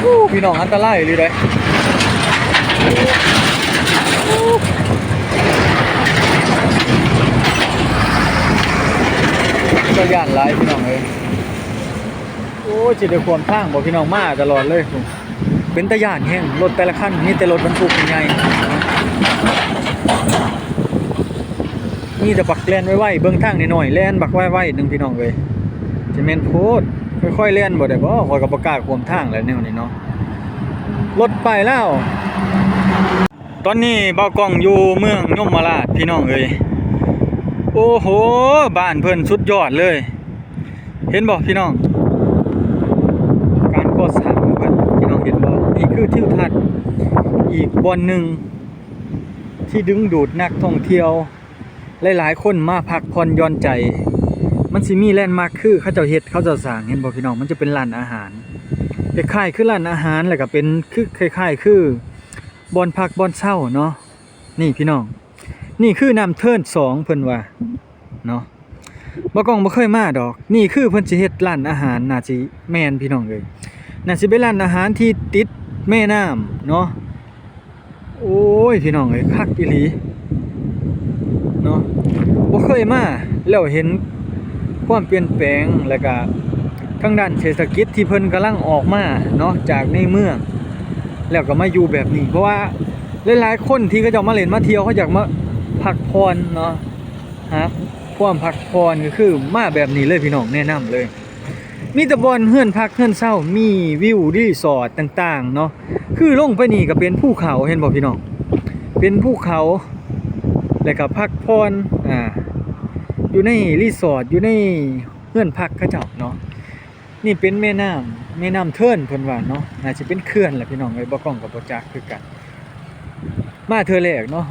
โอ้พี่น้องอันตรายเลยเด้ก็ย่านหลายพี่น้องเอ้ยโอ้จิตได้ความทางบอกพี่น้องมาตลอดเลย เป็นตะย่านแห้งรถแต่ละคันมีแต่รถบรรทุกใหญ่มีแต่บักแล่นไว้ๆเบิ่งทางหน่อยๆแล่นบักไว้ๆหนึ่งพี่น้องเอ้ยจะแมนโพด ค่อยๆเล่นบ่ได้บ่คอยกับประกล้าศความทางแล้วแนวนี้เนาะรถไปแล้ว ตอนนี้เบากล้องอยู่เมืองยมราชพี่น้องเอ้ยโอ้โห บ้านเพิ่นสุดยอดเลย เห็นบ่พี่น้อง การก่อสร้างของเพิ่นพี่น้องเห็นบ่นี่คือทิวทัศน์อีกบ่อนหนึ่งที่ดึงดูดนักท่องเที่ยว หลายๆ คนมาพักผ่อนย่อนใจ มันสิมีแลนด์มาร์คคือเขาเจ้าเฮ็ดเขาเจ้าสร้างเห็นบ่พี่น้องมันจะเป็นร้านอาหารคล้ายๆคือร้านอาหารแล้วก็เป็นคือคล้ายๆคือบอนพักบอนเช่าเนาะนี่พี่น้อง นี่คือน้ำเทินสองเพิ่นว่าเนาะบ่กล้องบ่เคยมาดอก นี่คือเพิ่นสิเฮ็ดร้านอาหารน่าสิแม่นพี่น้องเอ้ยน่าสิเป็นร้านอาหารที่ติดแม่น้ำเนาะโอ้ยพี่น้องเอ้ยคักอีหลีเนาะบ่เคยมาแล้วเห็น ความเปลี่ยนแปลงแล้วก็ทางด้านเศรษฐกิจที่เพิ่นกำลังออกมาเนาะจากในเมือง แล้วก็มาอยู่แบบนี้ เพราะว่าหลายๆคนที่เขาจะมาเล่นมาเที่ยวเขาอยากมาพักผ่อนเนาะฮะความพักผ่อนก็คือมาแบบนี้เลยพี่น้องแนะนำเลย มีต่บอนเฮือนพักเฮือนเศร้ามีวิวรีสอร์ทต่างๆเนาะคือลงไปนี่ก็เป็นภูเขาเห็นบ่พี่น้องเป็นภูเขาแล้วก็พักผ่อนอ่า อยู่ในรีสอร์ทอยู่ในเฮือนพักเขาเจ้าเนาะนี่เป็นแม่น้ำแม่น้ำเทินเพิ่นว่าเนาะน่าจะเป็นเขื่อนแหละพี่น้องเอ้ยบ่กล้องกับบ่จักคือกัน มาเทื่อแรกเนาะ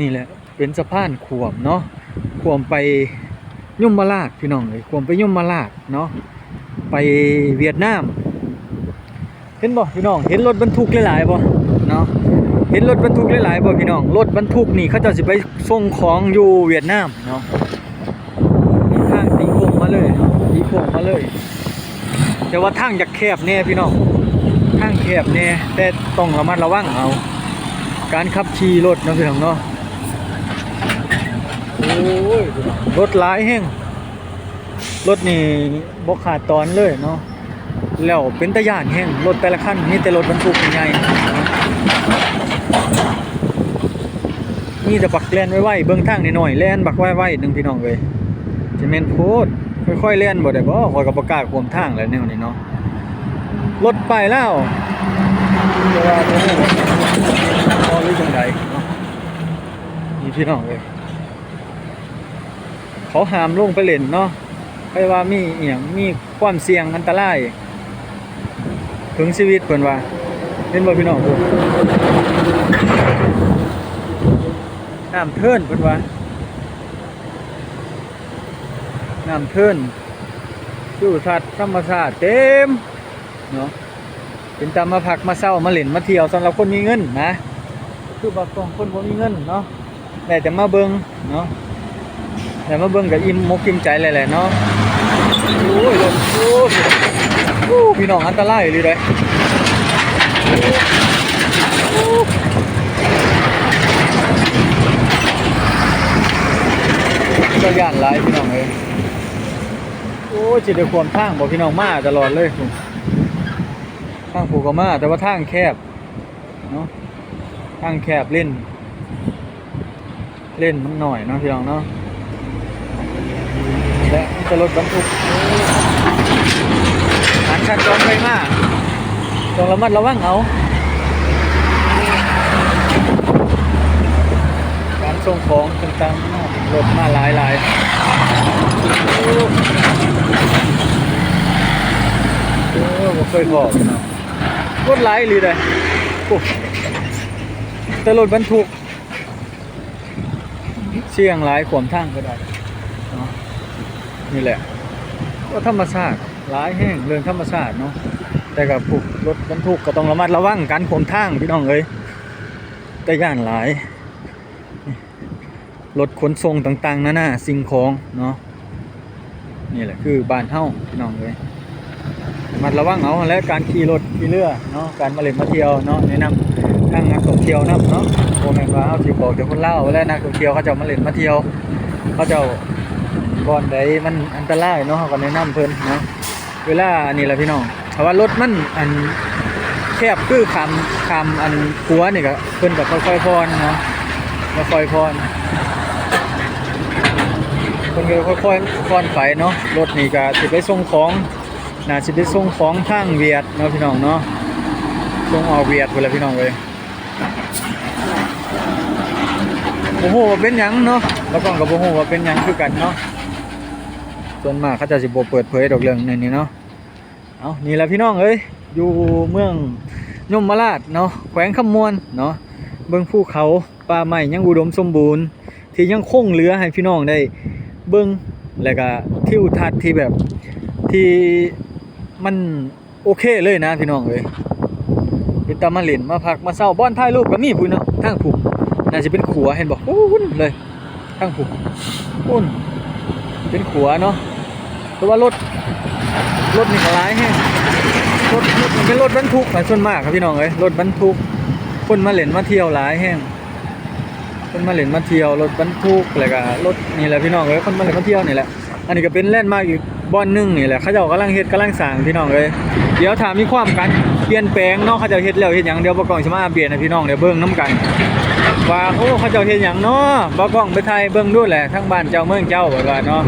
นี่แหละเป็นสะพานขวมเนาะขวมไปยมราชพี่น้องเอ้ยขวมไปยมราชเนาะไปเวียดนาม เห็นบ่พี่น้องเห็นรถบรรทุกหลายๆบ่เนาะ เห็นรถบรรทุกหลายๆบ่พี่น้อง รถบรรทุกนี่เขาจะสิไปส่งของอยู่เวียดนามเนาะทางตีโค้งมาเลยเนาะตีโค้งมาเลย แต่ว่าทางอยากแคบแน่พี่น้องทางแคบแน่แต่ต้องระมัดระวังเอา การขับขี่รถนะพี่น้องเนาะโอ้ยรถหลายแห้งรถนี่บกขาดตอนเลยเนาะแล้วเป็นตะยานแห้งรถแต่ละคันมีแต่รถบรรทุกใหญ่ มีแต่บักแลนไว้ๆเบิ่งทางนิดหน่อยแล่นบักไว้ๆหนึ่งพี่น้องเอ้ยจะแม่นโพดค่อยๆเล่นบ่ได้บ่คอยกับประกาศความทางแล้วแนวนี้เนาะรถไปแล้วแต่ว่าบ่รู้ว่พอหรือจังไดนี่พี่น้องเอ้ยเขาห้ามลงไปเล่นเนาะเพราะว่ามีเอียงมีความเสี่ยงอันตรายถึงชีวิตเพิ่นว่าเห็นบ่พี่น้องพุ่น น้ำเทินเพิ่นว่าน้ำเทินชูสัตว์ธรรมชาติเต็มเนาะเป็นตามมาพักมาเศร้ามาเล่นมาเที่ยวสำหรับคนมีเงินนะคือบางคนคนบ่มีเงินเนาะแต่จะมาเบิงเนาะแต่มาเบิงกับอิ่มมกอิ่มใจเลยแหละเนาะโอ้ยรถโอ้โอ้พี่น้องอันตรายเลยเด้ก็ย่านหลายพี่น้องเลยโอ้จิตได้ความทางบอกพี่น้องมาตลอดเลยทางผูกก็มาแต่ว่าทางแคบเนาะทางแคบเล่น เล่นมันหน่อยเนาะพี่น้องเนาะและจะรถบรรทุกหานชันจอนไปมากต้องระมัดระวังเอาการส่งของต่างๆ เนาะรถมาหลายหลายโอ้โอ้บ่เคยบอกนะรถไหลหรือไดโอ้แต่รถบรรทุกเสี่ยงหลายขวมทางก็ได้เนาะนี่แหละก็ธรรมชาติหลายแห้งเรื่องธรรมชาติเนาะแต่กับพวกรถบรรทุกก็ต้องระมัดระวังการขวมทางพี่น้องเอ้ยแต่ย่านหลาย รถขนส่งต่างๆนานาสิ่งของเนาะนี่แหละคือบ้านเฮาพี่น้องเลยมันระวังเอาและการขี่รถขี่เรือเนาะการมาเล่นมาเที่ยวเนาะแนะนำทางนักท่องเที่ยวนํเนาะบ่แมนว่าเฮาสิบอกแต่คนเล่าและนักท่องเที่ยวเขาจ้ามาเล่นมาเที่ยวเขาจ้าบ่อนใดมันอันตรายเนาะเขาก็แนะนำเพิ่นเนาะเวลาอันนี้แหละพี่น้องเพราะว่ารถมันอันแคบคือคำคำอันขัวนี่ก็เพิ่นก็ค่อยๆพรเนาะค่อยๆพร เพิ่นก็ค่อยๆพรไปเนาะรถนี่ก็สิไปส่งของน่าสิไปส่งของทางเวียดเนาะพี่น้องเนาะส่งออกเวียดพุ่นละพี่น้องเว้ยโอ้โหว่าเป็นยังเนาะแล้วก็กับโอ้โหว่าเป็นยังคือกันเนาะส่วนมากเขาจะสิบเปิดเผยดอกเรื่องในนี้เนาะเอานี่แหละพี่น้องเอ้ยอยู่เมืองยมราชเนาะแขวงคำมวนเนาะเบิ่งภูเขาป่าไม้ยังอุดมสมบูรณ์ ที่ยังคงเหลือให้พี่น้องได้ เบิ่งแล้วก็ทิวทัศน์ที่แบบที่มันโอเคเลยนะพี่น้องเอ้ยเป็นตามาเล่นมาพักมาเศร้าบ่อนถ่ายรูปก็มีพุ่นเนาะทางผู้น่าจะเป็นขัวเห็นบอกโอ้หุ่นเลยข้งผูกหุ่นเป็นขัวเนาะแต่ว่ารถรถนี่ก็ร้ายแฮงรถรถมันเป็นรถบรรทุกหลายส่วนมากครับพี่น้องเอ้ยรถบรรทุกคนมาเล่นมาเที่ยวหลายแฮง คนมาเล่นมาเที่ยวรถบรรทุกแล้วก็รถนี่แหละพี่น้องเอ้ยคนมาเล่นมาเที่ยวนี่แหละ อันนี้ก็เป็นแล่นมากอีกบ่อนนึงนี่แหละเขาเจ้ากำลังเฮ็ดกำลังสร้างพี่น้องเอ้ยเดี๋ยวถามมีความกันเปลี่ยนแปลงเนาะเขาเจ้าเฮ็ดแล้วเฮ็ดหยังเดี๋ยวประกอบสิมาอัปเดตให้พี่น้องเดี๋ยวเบิ่งนํกันว่าโอ้เขาเจ้าเฮ็ดหยังเนาะบ่กองไปถ่ายเบิ่งดูแหละทั้งบ้านเจ้าเมืองเจ้าว่าว่าเนาะ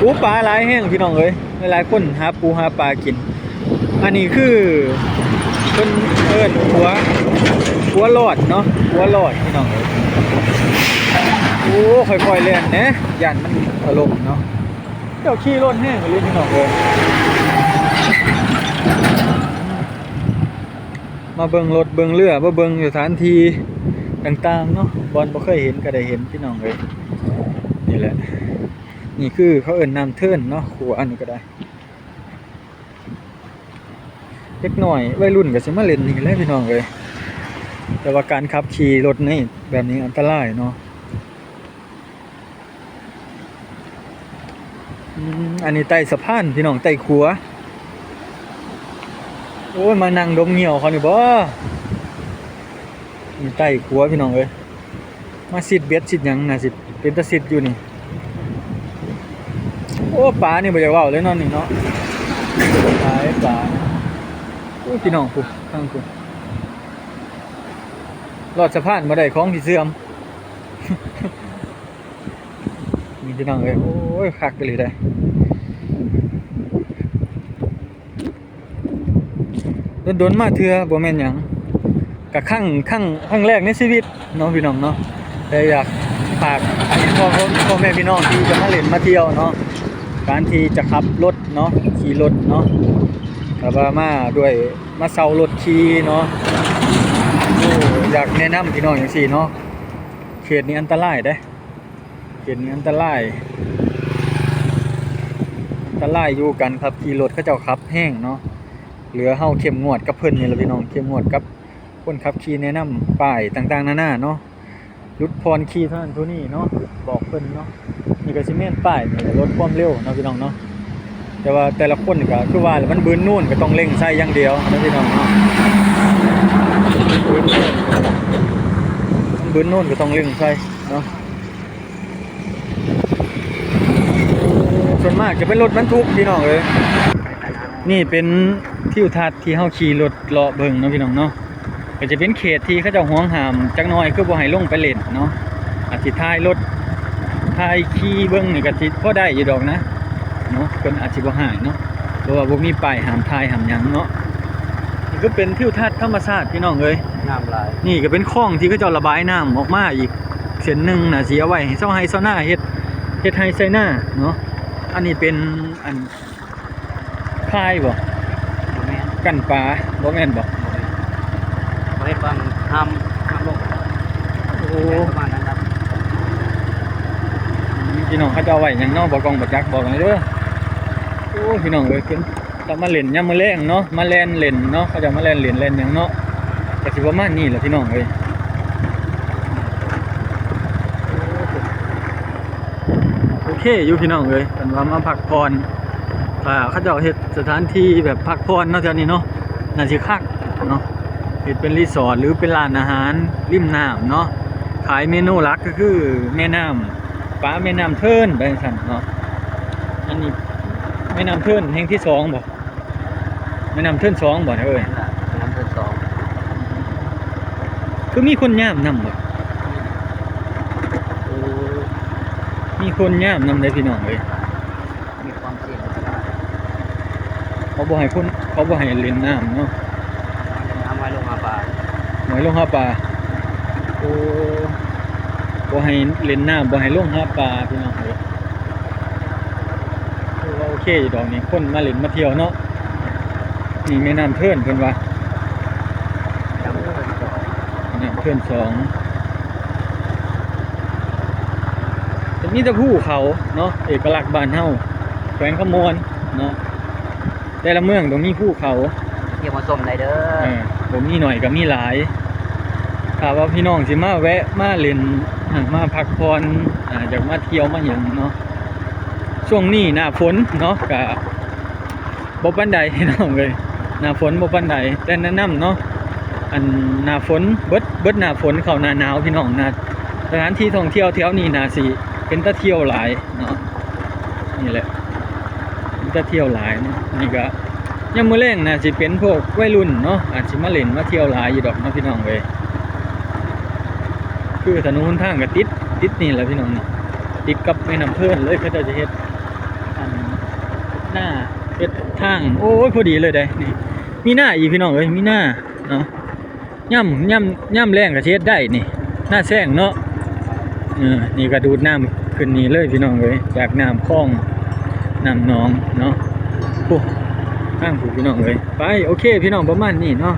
ปูปลาหลายแห้งพี่น้องเอ้ยหลายๆคนหาปูหาปลากิน อันนี้คือ เพิ่นเอิ้นหัว หัวรอดเนาะหัวรอดพี่น้องเอ้ยโอ้ค่อยๆเล่นนะย่านมันถล่มเนาะเจ้าขี่รถแห้งเลยพี่น้องเอ้ยมาเบิ่งรถเบิ่งเรือมาเบิ่งสถานที่ต่างๆเนาะบอลบ่เคยเห็นก็ได้เห็นพี่น้องเลยนี่แหละ นี่คือเขาเอิ้นน้ำเทินเนาะขัวอันนี้ก็ได้ เล็กหน่อยวัยรุ่นก็สิมาเล่นนี่แหละพี่น้องเลยแต่ว่าการขับขี่รถนี่แบบนี้อันตรายเนาะอันนี้ไต่สะพานพี่น้องไต่ขัวโอ้ยมานั่งดมเหี่ยวเขานี่บ่มีไต้ขัวพี่น้องเอ้ยมาสิดเบ็ดสิดหยังน่ะสิเป็นตาสิดอยู่นี่โอ้ปลานี่บ่อยากว้าเลยเนาะนี่เนาะปลาไอ้ปลา พี่น้องกูข้งกูรอดสะพานบ่ได้ของที่เสื่อมนี่พี่น้องเอ้ยโอ้ยคักไปเลยได้โดนมาเทื่อบ่แม่นหยังกะครั้งครั้งครั้งแรกในชีวิตเนาะพี่น้องเนาะแต่อยากฝากพ่อพ่อแม่พี่น้องที่จะมาเล่นมาเที่ยวเนาะการที่จะขับรถเนาะขี่รถเนาะก็ว่ามาด้วย มาเซารถขี่เนาะอยากแนะนำพี่น้องจังซี่เนาะเขตนี้อันตรายเด้เขตนี้อันตรายอันตรายอยู่กันครับขี่รถเขาเจ้าขับแห้งเนาะเหลือเฮาเข้มงวดกับเพิ่นนี่แหละพี่น้องเข้มงวดกับคนขับขี่แนะนำป้ายต่างๆนานาเนาะหยุดพรขี่เท่านั้นเท่านี้เนาะบอกเพิ่นเนาะนี่ก็สิแม่นป้ายนี่แหละลดความเร็วเนาะพี่น้องเนาะ แต่ว่าแต่ละคนก็คือว่ามันบืนนู่นก็ต้องเร่งใส่อย่างเดียวนะพี่น้องเนาะบืนนู่นก็ต้องเร่งใส่เนาะส่วนมากจะเป็นรถบรรทุกพี่น้องเอ้ยนี่เป็นทิวทัศน์ที่เฮาขี่รถเลาะเบิ่งเนาะพี่น้องเนาะก็จะเป็นเขตที่เขาจ้าห่วงหามจักน่อยคือบ่ให้ลงไปเล่นเนาะอธิท้ายรถท้ายขี่เบิ่งนี่ก็สิพอได้อยู่ดอกนะ เนาะเพิ่นอาจสิบ่ให้เนาะเพราะว่าบ่มีป้ายห้ามท้ายห้ามหยังเนาะนี่ก็เป็นทิวทัศน์ธรรมชาติพี่น้องเอ้ยน้ำลายนี่ก็เป็นคลองที่เขาเจ้าระบายน้ำออกมาอีกเส้นหนึงน่ะสิเอาไว้ให้เซาไห้เซาหน้าเฮ็ดเฮ็ดไห้ไซหน้าเนาะอันนี้เป็นอันคายบ่บ่แม่นกันปลาบ่แม่นบ่บ่ได้ฟังห้ามห้ามลงโอ้ประมาณนั้นครับ พี่น้องเขาจะเอาไว้หยังเนาะบ่กองบ่จักบอกหน่อยเด้อ โอ้พี่น้องเอ้ยเพิ่นจะมาเล่นยามมื้อแลงเนาะมาแล่นเล่นเนาะเขาจะมาแล่นเล่นเล่นหยังเนาะก็สิประมานี้แหละพี่น้องเอ้ยโอเคอยู่พี่น้องเอ้ยเพิ่นว่ามาพักผ่อนอ่าเขาเจ้าเฮ็ดสถานที่แบบพักผ่อนเนาะแถวนี้เนาะน่าสิคักเนาะเฮ็ดเป็นรีสอร์ทหรือเป็นร้านอาหารริมน้ำเนาะขายเมนูหลักก็คือแม่น้ำปลาแม่น้ำเทินไปจังซั่นเนาะอันนี้ แม่น้ำเทินแห่งที่สองบ่แม่น้ำเทินสองบ่เอ้ยนั่นล่ะน้ำเพิ่นสองคือมีคนย่ามนำบ่มีคนย่ามนำได้พี่น้องเอ้ยมีความเสี่ยงเขาบ่ให้คนเขาบ่ให้เล่นน้ำเนาะน้ำไว้ลงมาป่าหน่วยลงหาปลาโอ้บ่ให้เล่นน้ำบ่ให้ลงหาปลาพี่น้องเอ้ยถือว่าโอ เคอยู่ดอกนี้คนมาเล่นมาเที่ยวเนาะนี่แม่น้ำเทินเพิ่นว่าน้ำเพิ่นสองแม่น้ำเทินสองจะมีแต่ภูเขาเนาะเอกลักษณ์บ้านเฮาแขวงขมวนเนาะแต่ละเมืองต้องมีภูเขาเที่ยวมาชมได้เด้อเออผมมีหน่อยก็มีหลายถ้าว่าพี่น้องสิมาแวะมาเล่นอ่ามาพักผ่อนอ่าอยากมาเที่ยวมาหยังเนาะ ช่วงนี้หน้าฝนเนาะก็บ่ปานใดพี่น้องเลยหน้าฝนบ่ปานใดแต่แนะนำเนาะอันหน้าฝนเบิดเบิดหน้าฝนเข้าหน้าหนาวพี่น้องนะสถานที่ท่องเที่ยวแถวนี้นาสิเป็นตะเที่ยวหลายเนาะนี่แหละตะเที่ยวหลายเนาะนี่ก็ยามมื้อแรงน่าสิเป็นพวกวัยรุ่นเนาะอาจสิมาเล่นมาเที่ยวหลายอยู่ดอกเนาะพี่น้องเว้ยคือถนนหนทางก็ติดติดนี่แหละพี่น้องนี่ติดกับแม่น้ำเพิ่อนเลยเขาจะจะเฮ็ด อันหน้าเฮ็ดทาง โอ้ยพอดีเลยเด้นี่มีหน้าอีพี่น้องเอ้ยมีหน้าเนาะย่ำย่ำย่ำแรงก็สิเฮ็ดได้นี่หน้าแซงเนาะเออนี่ก็ดูดน้ำขึ้นนี่เลยพี่น้องเอ้ยจากน้ำคลองน้ำหนองเนาะโอ้ข้างผูกพี่น้องเลยไปโอเค พี่น้องประมาณนี้เนาะ